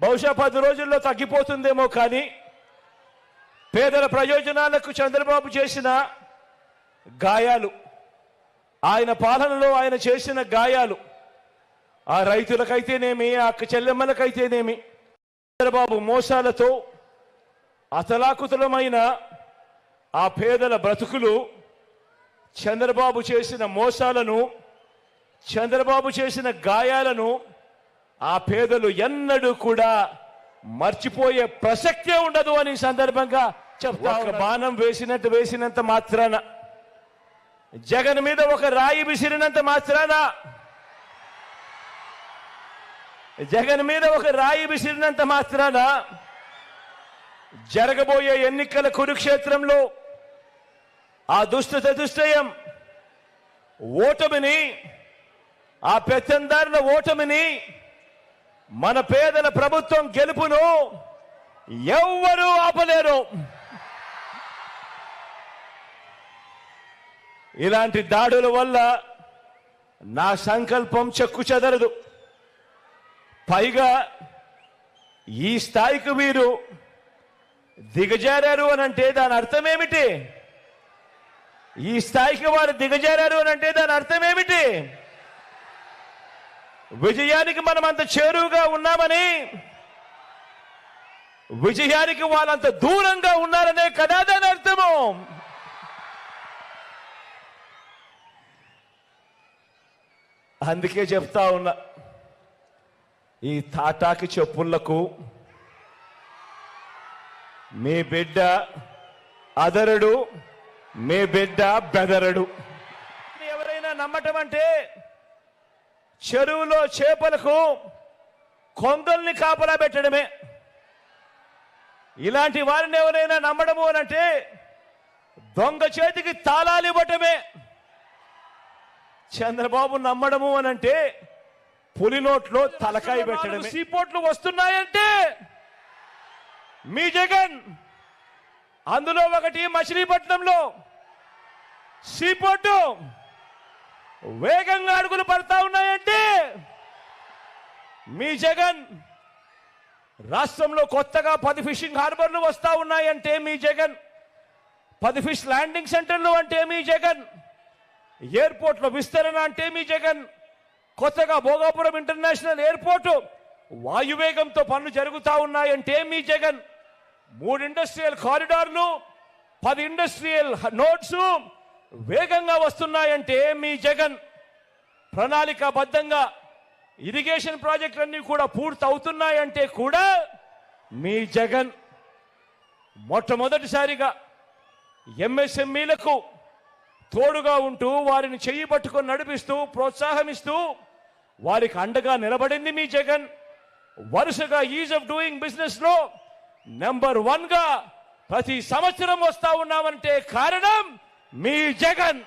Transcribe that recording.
బహుశా పది రోజుల్లో తగ్గిపోతుందేమో కానీ పేదల ప్రయోజనాలకు చంద్రబాబు చేసిన గాయాలు ఆయన పాలనలో ఆయన చేసిన గాయాలు ఆ రైతులకైతేనేమి ఆ అక్క చెల్లెమ్మలకైతేనేమి చంద్రబాబు మోసాలతో అతలాకుతలమైన ఆ పేదల బ్రతుకులు చంద్రబాబు చేసిన మోసాలను చంద్రబాబు చేసిన గాయాలను ఆ పేదలు ఎన్నడూ కూడా మర్చిపోయే ప్రసక్తే ఉండదు అని సందర్భంగా చెప్తా బాణం వేసినట్టు వేసినంత మాత్రాన జగన్ మీద ఒక రాయి విసిరినంత మాత్రాన జగన్ మీద ఒక రాయి విసిరినంత మాత్రాన జరగబోయే ఎన్నికల కురుక్షేత్రంలో ఆ దుష్ట చతుష్టయం ఓటమిని ఆ పెత్తందారుల ఓటమిని మన పేదల ప్రభుత్వం గెలుపును ఎవ్వరూ ఆపలేరు. ఇలాంటి దాడుల వల్ల నా సంకల్పం చెక్కు చెదరదు. పైగా ఈ స్థాయికి వీరు దిగజారారు అని అంటే దాని అర్థం ఏమిటి ఈ స్థాయికి వారు దిగజారారు అని అంటే దాని అర్థం ఏమిటి విజయానికి మనం అంత చేరువుగా ఉన్నామని విజయానికి వాళ్ళంత దూరంగా ఉన్నారనే కదా దాని అర్థము. అందుకే చెప్తా ఉన్నా ఈ తాటాకి చెప్పులకు మీ బిడ్డ అదరడు మీ బిడ్డ బెదరడు. ఎవరైనా నమ్మటం అంటే చెరువులో చేపలకు కొంగల్ని కాపలా పెట్టడమే. ఇలాంటి వారిని ఎవరైనా నమ్మడము అని అంటే దొంగ చేతికి తాళాలు ఇవ్వటమే. చంద్రబాబు నమ్మడము అని అంటే పులి నోట్లో తలకాయ పెట్టడమే. సీపోట్లు వస్తున్నాయంటే మీ జగన్ అందులో ఒకటి మచిలీపట్నంలో. సీపోర్టు వేగంగా అడుగులు పడతా ఉన్నాయంటే మీ జగన్ రాష్ట్రంలో కొత్తగా పది ఫిషింగ్ హార్బర్లు వస్తా ఉన్నాయంటే మీ జగన్ పది ఫిష్ ల్యాండింగ్ సెంటర్లు అంటే మీ జగన్ ఎయిర్పోర్ట్లో విస్తరణ అంటే మీ జగన్ కొత్తగా భోగాపురం ఇంటర్నేషనల్ ఎయిర్పోర్టు వాయువేగంతో పనులు జరుగుతా ఉన్నాయంటే మీ జగన్ మూడు ఇండస్ట్రియల్ కారిడార్లు పది ఇండస్ట్రియల్ నోట్స్ వేగంగా వస్తున్నాయంటే మీ జగన్ ప్రణాళికాబద్ధంగా ఇరిగేషన్ ప్రాజెక్టులన్నీ కూడా పూర్తి అవుతున్నాయంటే కూడా మీ జగన్ మొట్టమొదటిసారిగా ఎంఎస్ఎంఈలకు తోడుగా ఉంటూ వారిని చెయ్యి పట్టుకొని నడిపిస్తూ ప్రోత్సాహమిస్తూ వారికి అండగా నిలబడింది మీ జగన్. వరుసగా ఈజ్ ఆఫ్ డూయింగ్ బిజినెస్లో నెంబర్ వన్గా ప్రతి సంవత్సరం వస్తా ఉన్నామంటే కారణం మీ జగన్.